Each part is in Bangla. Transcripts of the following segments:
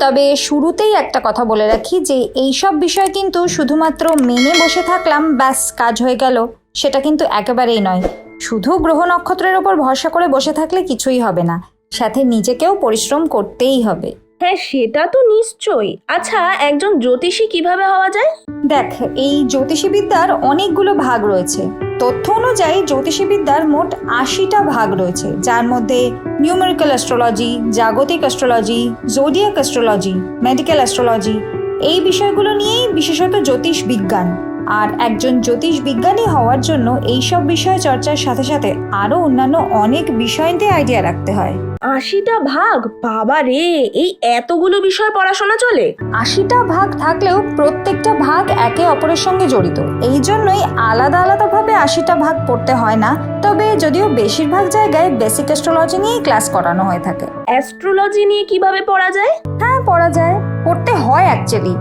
তবে শুরুতেই একটা কথা বলে রাখি যে এইসব বিষয় কিন্তু শুধুমাত্র মেনে বসে থাকলাম ব্যাস কাজ হয়ে গেল। সেটা কিন্তু একেবারেই নয়। শুধু গ্রহ নক্ষত্রের ওপর ভরসা করে বসে থাকলে কিছুই হবে না। সাথে নিজেকেও পরিশ্রম করতেই হবে। হ্যাঁ সেটা তো নিশ্চয়ই। আচ্ছা একজন জ্যোতিষী কীভাবে হওয়া যায়? দেখ এই জ্যোতিষীবিদ্যার অনেকগুলো ভাগ রয়েছে। তথ্য অনুযায়ী জ্যোতিষীবিদ্যার মোট আশিটা ভাগ রয়েছে, যার মধ্যে নিউমেরিক্যাল অ্যাস্ট্রোলজি জাগতিক astrology zodiac astrology medical astrology এই বিষয়গুলো নিয়েই বিশেষত জ্যোতিষ বিজ্ঞান আর একজন জ্যোতিষ বিজ্ঞানী হওয়ার জন্য এইসব বিষয় চর্চার সাথে সাথে আরও অন্যান্য অনেক বিষয় নিয়ে আইডিয়া রাখতে হয়। আশিটা ভাগ? বাবা রে এই এতগুলো বিষয় পড়াশোনা চলে? আশিটা ভাগ থাকলেও প্রত্যেকটা ভাগ একে অপরের সঙ্গে জড়িত। এই জন্যই আলাদা আলাদাভাবে আশিটা ভাগ পড়তে হয় না তবে যদিও বেশিরভাগ জায়গায় বেসিক অ্যাস্ট্রোলজি নিয়েই ক্লাস করানো হয়ে থাকে। অ্যাস্ট্রোলজি নিয়ে কীভাবে পড়া যায়? হ্যাঁ পড়া যায়। পড়তে হয় অ্যাকচুয়ালি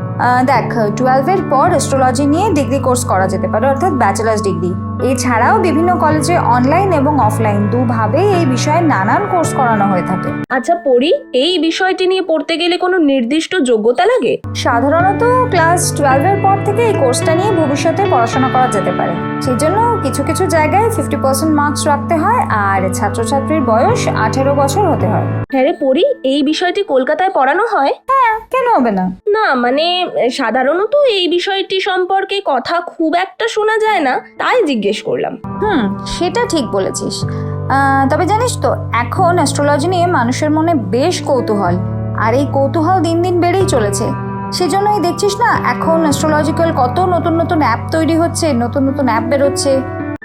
দেখ টুয়েলভের পর অ্যাস্ট্রোলজি নিয়ে ডিগ্রি কোর্স করা যেতে পারে অর্থাৎ ব্যাচেলার্স ডিগ্রি এছাড়াও বিভিন্ন কলেজে অনলাইন এবং অফলাইন দুভাবেই এই বিষয়ে নানান কোর্স করানো হয়ে থাকে। আচ্ছা পড়ি এই বিষয়টি নিয়ে পড়তে গেলে কোনো নির্দিষ্ট যোগ্যতা লাগে? সাধারণত ক্লাস টুয়েলভের পর থেকে এই কোর্সটা নিয়ে ভবিষ্যতে পড়াশোনা করা যেতে পারে। সেই জন্য কিছু কিছু জায়গায় ফিফটি পার্সেন্ট মার্কস রাখতে হয় আর ছাত্রছাত্রীর বয়স আঠেরো বছর হতে হয়। হ্যাঁ রে পড়ি এই বিষয়টি কলকাতায় পড়ানো হয়? কেন হবে না? না মানে সাধারণত এই বিষয়টি সম্পর্কে কথা খুব একটা শোনা যায় না তাই জিজ্ঞেস করলাম। হুম সেটা ঠিক বলেছিস। তবে জানিস তো এখন অ্যাস্ট্রোলজি নিয়ে মানুষের মনে বেশ কৌতূহল আর এই কৌতূহল দিন দিন বেড়েই চলেছে। সেজন্যই দেখছিস না এখন অ্যাস্ট্রোলজিক্যাল কত নতুন নতুন অ্যাপ তৈরি হচ্ছে নতুন নতুন অ্যাপ বেরোচ্ছে।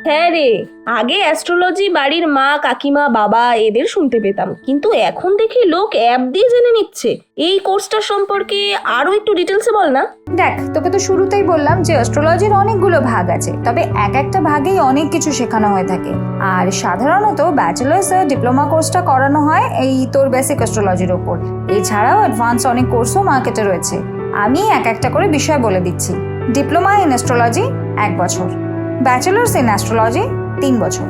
হ্যাঁ রে, আগে অ্যাস্ট্রোলজি বাড়ির মা, কাকিমা, বাবা এদের শুনতে পেতাম। কিন্তু এখন দেখি লোক অ্যাপ দিয়ে জেনে নিচ্ছে। এই কোর্সটা সম্পর্কে আরও একটু ডিটেলসে বল না। দেখ, তোকে তো শুরুতেই বললাম যে অ্যাস্ট্রোলজির অনেকগুলো ভাগ আছে, তবে এক একটা ভাগেই অনেক কিছু শেখানো হয়ে থাকে। আর সাধারণত ব্যাচেলার্স ডিপ্লোমা কোর্সটা করানো হয় এই তোর বেসিক অ্যাস্ট্রোলজির ওপর। এছাড়াও অ্যাডভান্স অনেক কোর্সও মার্কেটে রয়েছে। আমি এক একটা করে বিষয় বলে দিচ্ছি। ডিপ্লোমা ইন অ্যাস্ট্রোলজি এক বছর। ব্যাচেলার্স ইন অ্যাস্ট্রোলজি তিন বছর।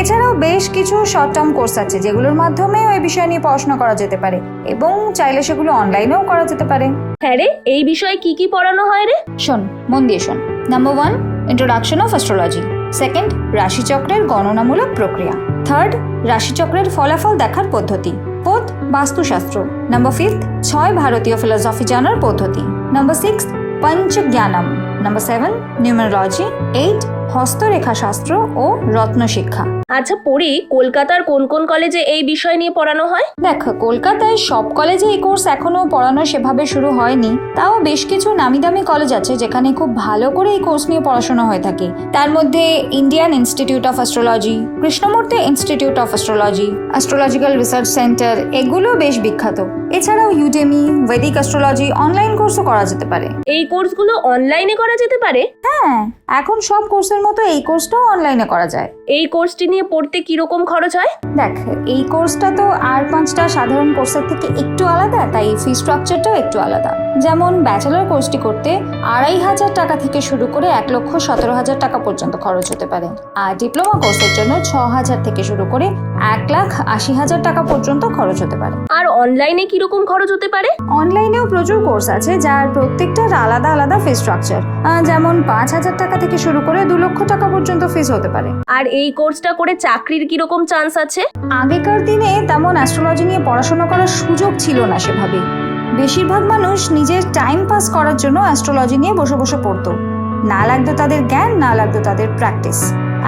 এছাড়াও বেশ কিছু শর্ট টার্ম কোর্স আছে যেগুলোর মাধ্যমে ওই বিষয় নিয়ে পড়াশোনা করা যেতে পারে এবং চাইলে সেগুলো অনলাইনেও করা যেতে পারে। হ্যাঁ রে এই বিষয়ে কি কি পড়ানো হয় রে? শোন মন দিয়ে শোন। Number one introduction of astrology second রাশিচক্রের গণনামূলক প্রক্রিয়া। থার্ড রাশিচক্রের ফলাফল দেখার পদ্ধতি। ফোর্থ বাস্তুশাস্ত্র। নাম্বার ফিফথ ছয় ভারতীয় ফিলোসফি জানার পদ্ধতি। নাম্বার সিক্স পঞ্চজ্ঞানম। Number 7, Numerology. 8, হস্তরেখা শাস্ত্র ও রত্ন শিক্ষা আচ্ছা পড়ি কলকাতার কোন কোন কলেজে এই বিষয় নিয়ে পড়ানো হয়? দেখ কলকাতায় সব কলেজে এই কোর্স এখনও পড়ানো সেভাবে শুরু হয়নি। তাও বেশ কিছু নামি দামি কলেজ আছে যেখানে খুব ভালো করে এই কোর্স নিয়ে পড়াশোনা হয়ে থাকে। তার মধ্যে Indian Institute of Astrology Krishnamurti Institute of Astrology astrological research centre এগুলো বেশ বিখ্যাত। এছাড়াও ইউডেমি ভেদিক অ্যাস্ট্রোলজি অনলাইন কোর্সও করা যেতে পারে। এই কোর্সগুলো অনলাইনে করা যেতে পারে? হ্যাঁ। এখন সব কোর্সের মতো এই কোর্সটাও অনলাইনে করা যায়। এই কোর্সটি নিয়ে পড়তে কীরকম খরচ হয়? দেখ এই কোর্সটা তো আর পাঁচটা সাধারণ কোর্সের থেকে একটু আলাদা তাই ফি স্ট্রাকচারটাও একটু আলাদা। যেমন ব্যাচেলর কোর্সটি করতে আড়াই হাজার টাকা থেকে শুরু করে এক লক্ষ সতেরো হাজার টাকা পর্যন্ত খরচ হতে পারে। আর ডিপ্লোমা কোর্সের জন্য ছ হাজার থেকে শুরু করে এক লাখ আশি হাজার টাকা পর্যন্ত খরচ হতে পারে। আর অনলাইনে কীরকম খরচ হতে পারে? অনলাইনেও প্রচুর কোর্স আছে যার প্রত্যেকটার আলাদা আলাদা ফি স্ট্রাকচার যেমন পাঁচ হাজার টাকা থেকে শুরু করে দু লক্ষ টাকা পর্যন্ত ফিস হতে পারে। আর এই কোর্সটা করে চাকরির কীরকম চান্স আছে? আগেকার দিনে তেমন অ্যাস্ট্রোলজি নিয়ে পড়াশোনা করার সুযোগ ছিল না সেভাবে। বেশিরভাগ মানুষ নিজের টাইম পাস করার জন্য অ্যাস্ট্রোলজি নিয়ে বসে বসে পড়তো। না লাগতো তাদের জ্ঞান না লাগতো তাদের প্র্যাকটিস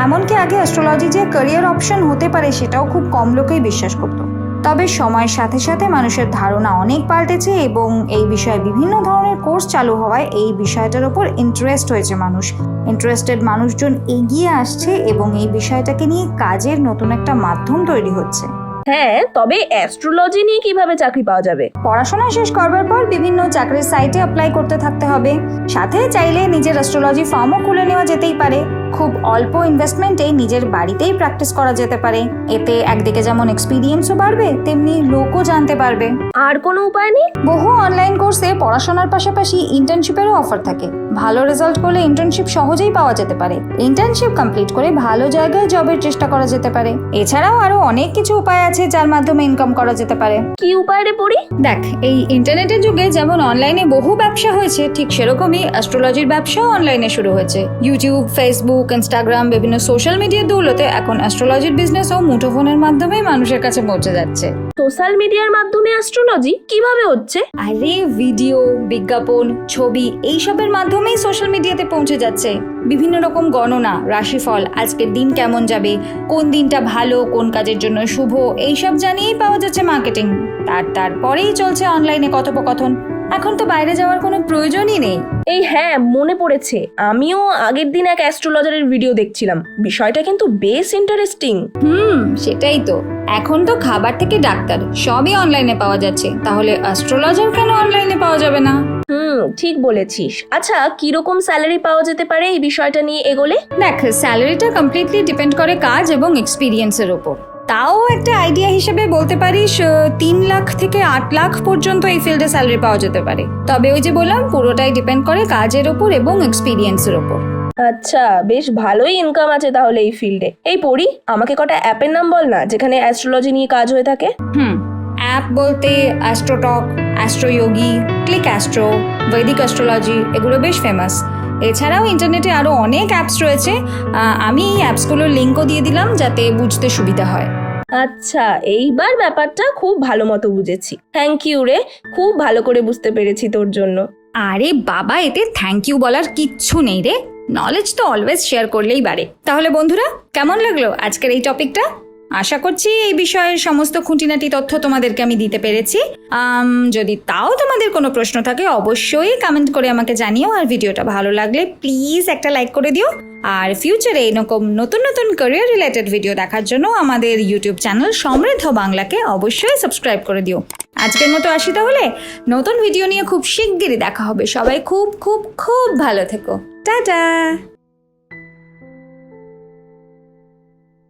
এমনকি আগে অ্যাস্ট্রোলজি যে ক্যারিয়ার অপশন হতে পারে সেটাও খুব কম লোকেই বিশ্বাস করতো। তবে সময়ের সাথে সাথে মানুষের ধারণা অনেক পাল্টেছে এবং এই বিষয়ে বিভিন্ন ধরনের কোর্স চালু হওয়ায় এই বিষয়টার উপর ইন্টারেস্ট হয়েছে মানুষ। ইন্টারেস্টেড মানুষজন এগিয়ে আসছে এবং এই বিষয়টাকে নিয়ে কাজের নতুন একটা মাধ্যম তৈরি হচ্ছে। হ্যাঁ তবে অ্যাস্ট্রোলজি নিয়ে কীভাবে চাকরি পাওয়া যাবে? পড়াশোনা শেষ করবার পর বিভিন্ন চাকরির সাইটে অ্যাপ্লাই করতে থাকতে হবে। সাথে চাইলে নিজের অ্যাস্ট্রোলজি ফার্মও খুলে নেওয়া যেতেই পারে। খুব অল্প ইনভেস্টমেন্টে নিজের বাড়িতেই প্র্যাকটিস করা যেতে পারে। এতে একদিকে যেমন এক্সপিরিয়েন্সও বাড়বে তেমনি লোকও জানতে পারবে। আর কোনো উপায় নেই? বহু অনলাইন কোর্সে পড়াশোনার পাশাপাশি ইন্টার্নশিপেরও অফার থাকে। ভালো রেজাল্ট করলে ইন্টার্নশিপ সহজেই পাওয়া যেতে পারে। ইন্টার্নশিপ কমপ্লিট করে ভালো জায়গায় জবের চেষ্টা করা যেতে পারে। এছাড়াও আরও অনেক কিছু উপায় আছে যার মাধ্যমে ইনকাম করা যেতে পারে। কি উপায় রে পড়ি? দেখ এই ইন্টারনেটের যুগে যেমন অনলাইনে বহু ব্যবসা হয়েছে ঠিক সেরকমই অ্যাস্ট্রোলজির ব্যবসাও অনলাইনে শুরু হয়েছে। ইউটিউব ফেসবুক ইনস্টাগ্রাম বিভিন্ন সোশ্যাল মিডিয়ার দৌলতে এখন অ্যাস্ট্রোলজির বিজনেস ও মুঠোফোনের মাধ্যমে মানুষের কাছে পৌঁছে যাচ্ছে। সোশ্যাল মিডিয়ার মাধ্যমে অ্যাস্ট্রোলজি কীভাবে হচ্ছে? আরে ভিডিও বিজ্ঞাপন ছবি এইসবের মাধ্যমেই সোশ্যাল মিডিয়াতে পৌঁছে যাচ্ছে। বিভিন্ন রকম গণনা রাশিফল আজকের দিন কেমন যাবে কোন দিনটা ভালো কোন কাজের জন্য শুভ এইসব জানিয়েই পাওয়া যাচ্ছে মার্কেটিং তার তারপরেই চলছে অনলাইনে কথোপকথন। এখন তো বাইরে যাওয়ার কোনো প্রয়োজনই নেই। এই হ্যাঁ মনে পড়েছে। আমিও আগের দিন এক অ্যাস্ট্রোলজারের ভিডিও দেখছিলাম। বিষয়টা কিন্তু বেশ ইন্টারেস্টিং হুম সেটাই তো। এখন তো খাবার থেকে ডাক্তার সবই অনলাইনে পাওয়া যাচ্ছে। তাহলে অ্যাস্ট্রোলজার কেন অনলাইনে পাওয়া যাবে না? হুম ঠিক বলেছিস। আচ্ছা কীরকম স্যালারি পাওয়া যেতে পারে এই বিষয়টা নিয়ে এগোলে? দেখ স্যালারিটা কমপ্লিটলি ডিপেন্ড করে কাজ এবং এক্সপিরিয়েন্সের ওপর। তাও একটা আইডিয়া হিসেবে বলতে পারিস তিন লাখ থেকে আট লাখ পর্যন্ত এই ফিল্ডে স্যালারি পাওয়া যেতে পারে। তবে ওই যে বললাম পুরোটাই ডিপেন্ড করে কাজের ওপর এবং এক্সপিরিয়েন্সের ওপর। আচ্ছা বেশ ভালোই ইনকাম আছে তাহলে এই ফিল্ডে এই পড়ি আমাকে কটা অ্যাপের নাম বল না যেখানে অ্যাস্ট্রোলজি নিয়ে কাজ হয়ে থাকে? হুম অ্যাপ বলতে Astrotalk Astroyogi Click Astro Vedic astrology এগুলো বেশ ফেমাস এছাড়াও ইন্টারনেটে আরও অনেক অ্যাপস রয়েছে। আমি এই অ্যাপসগুলোর লিঙ্কও দিয়ে দিলাম যাতে বুঝতে সুবিধা হয়। আচ্ছা এইবার ব্যাপারটা খুব ভালো মতো বুঝেছি। থ্যাংক ইউ রে খুব ভালো করে বুঝতে পেরেছি তোর জন্য। আরে বাবা এতে থ্যাংক ইউ বলার কিচ্ছু নেই রে। নলেজ তো অলওয়েজ শেয়ার করলেই বাড়ে। তাহলে বন্ধুরা কেমন লাগল আজকের এই টপিকটা আশা করছি এই বিষয়ের সমস্ত খুঁটিনাটি তথ্য তোমাদেরকে আমি দিতে পেরেছি। যদি তাও তোমাদের কোনো প্রশ্ন থাকে, অবশ্যই কমেন্ট করে আমাকে জানিও, আর ভিডিওটা ভালো লাগলে প্লিজ একটা লাইক করে দিও। আর ফিউচারে এরকম নতুন নতুন ক্যারিয়ার রিলেটেড ভিডিও দেখার জন্য আমাদের ইউটিউব চ্যানেল সমৃদ্ধ বাংলাকে অবশ্যই সাবস্ক্রাইব করে দিও। আজকের মতো আসি তাহলে। নতুন ভিডিও নিয়ে খুব শিগগিরই দেখা হবে। সবাই খুব খুব খুব ভালো থেকো। টাটা!